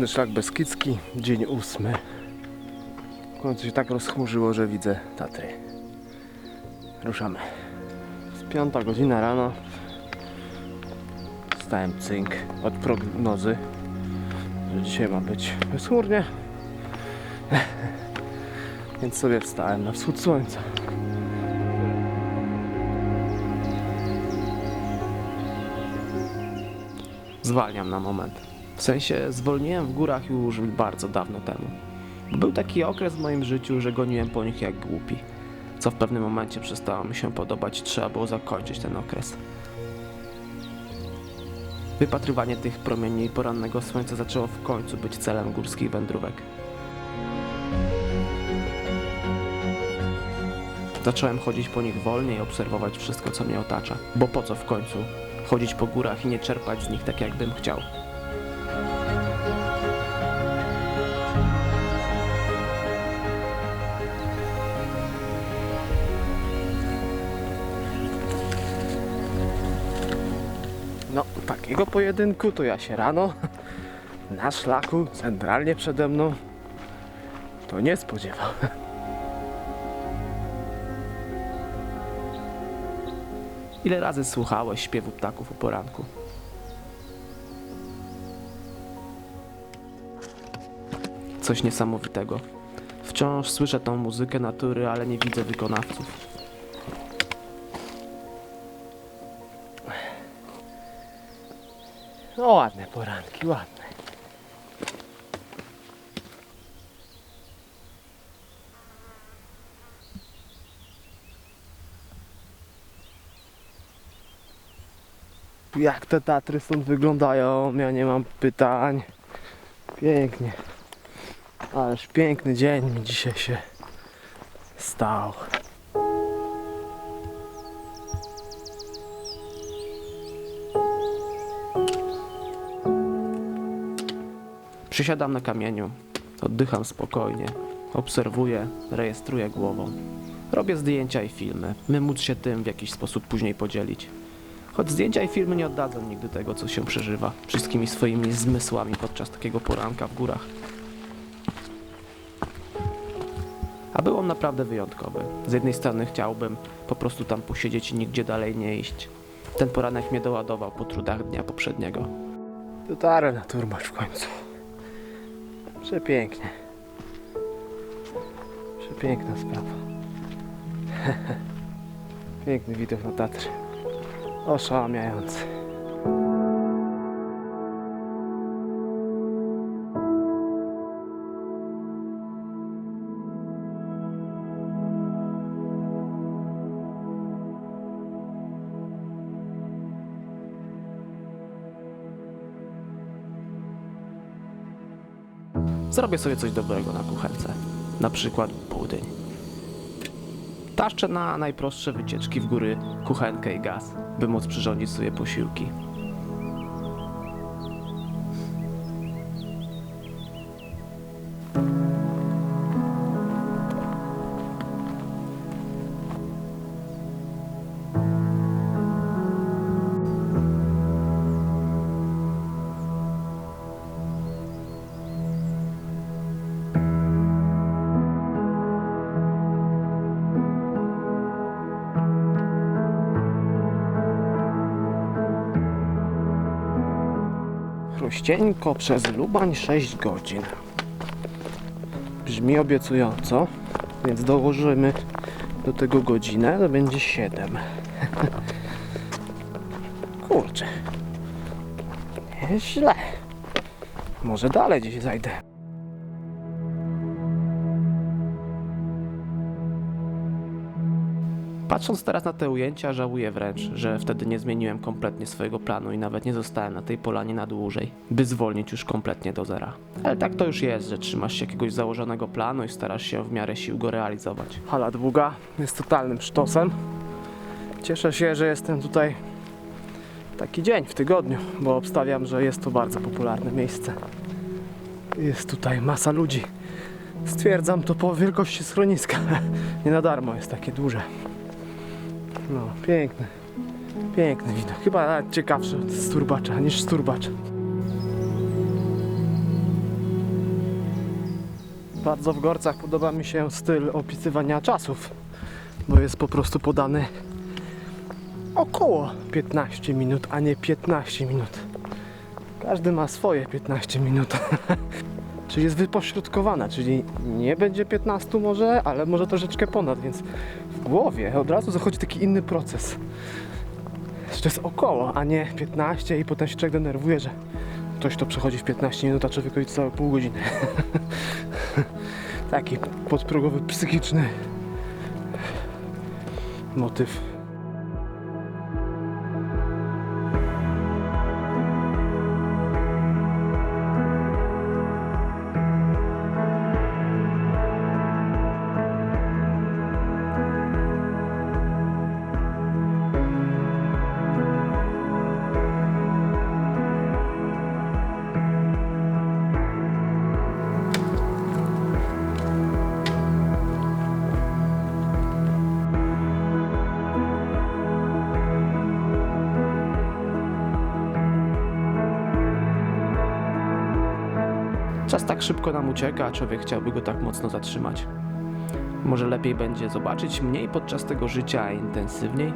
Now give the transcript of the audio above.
Główny szlak Beskidzki, dzień ósmy. W końcu się tak rozchmurzyło, że widzę Tatry. Ruszamy. Z piąta godzina rano. Stałem cynk od prognozy, że dzisiaj ma być bezchmurnie. Więc sobie wstałem na wschód słońca. Zwalniam na moment. W sensie zwolniłem w górach już bardzo dawno temu. Był taki okres w moim życiu, że goniłem po nich jak głupi. Co w pewnym momencie przestało mi się podobać, trzeba było zakończyć ten okres. Wypatrywanie tych promieni porannego słońca zaczęło w końcu być celem górskich wędrówek. Zacząłem chodzić po nich wolniej i obserwować wszystko, co mnie otacza. Bo po co w końcu chodzić po górach i nie czerpać z nich tak, jakbym chciał? No, takiego pojedynku to ja się rano na szlaku centralnie przede mną to nie spodziewał. Ile razy słuchałeś śpiewu ptaków o poranku? Coś niesamowitego. Wciąż słyszę tą muzykę natury, ale nie widzę wykonawców. No ładne poranki, ładne. Jak te Tatry stąd wyglądają? Ja nie mam pytań. Pięknie. Ależ piękny dzień mi dzisiaj się stał. Przysiadam na kamieniu, oddycham spokojnie, obserwuję, rejestruję głową. Robię zdjęcia i filmy, by móc się tym w jakiś sposób później podzielić. Choć zdjęcia i filmy nie oddadzą nigdy tego, co się przeżywa, wszystkimi swoimi zmysłami podczas takiego poranka w górach. A był on naprawdę wyjątkowy. Z jednej strony chciałbym po prostu tam posiedzieć i nigdzie dalej nie iść. Ten poranek mnie doładował po trudach dnia poprzedniego. Dotarę na turmacz w końcu. Przepięknie. Przepiękna sprawa. Piękny widok na Tatry. Oszałamiający. Zrobię sobie coś dobrego na kuchence. Na przykład budyń. Taszczę na najprostsze wycieczki w góry kuchenkę i gaz, by móc przyrządzić sobie posiłki. Prościeńko przez Lubań 6 godzin. Brzmi obiecująco, więc dołożymy do tego godzinę, to będzie 7. Kurczę. Nieźle. Może dalej gdzieś zajdę. Patrząc teraz na te ujęcia, żałuję wręcz, że wtedy nie zmieniłem kompletnie swojego planu i nawet nie zostałem na tej polanie na dłużej, by zwolnić już kompletnie do zera. Ale tak to już jest, że trzymasz się jakiegoś założonego planu i starasz się w miarę sił go realizować. Hala długa jest totalnym sztosem. Cieszę się, że jestem tutaj taki dzień w tygodniu, bo obstawiam, że jest to bardzo popularne miejsce. Jest tutaj masa ludzi. Stwierdzam to po wielkości schroniska. Nie na darmo jest takie duże. No, piękny. Piękny widok. Chyba nawet ciekawszy z turbacza niż z turbacza. Bardzo w Gorcach podoba mi się styl opisywania czasów, bo jest po prostu podany około 15 minut, a nie 15 minut. Każdy ma swoje 15 minut. czyli jest wypośrodkowana, czyli nie będzie 15 może, ale może troszeczkę ponad, więc w głowie od razu zachodzi taki inny proces. Że to jest około, a nie 15 i potem się człowiek denerwuje, że ktoś to przechodzi w 15 minut, a człowiekowi całe pół godziny. Taki podprogowy, psychiczny motyw. Czas tak szybko nam ucieka, a człowiek chciałby go tak mocno zatrzymać. Może lepiej będzie zobaczyć mniej podczas tego życia, a intensywniej?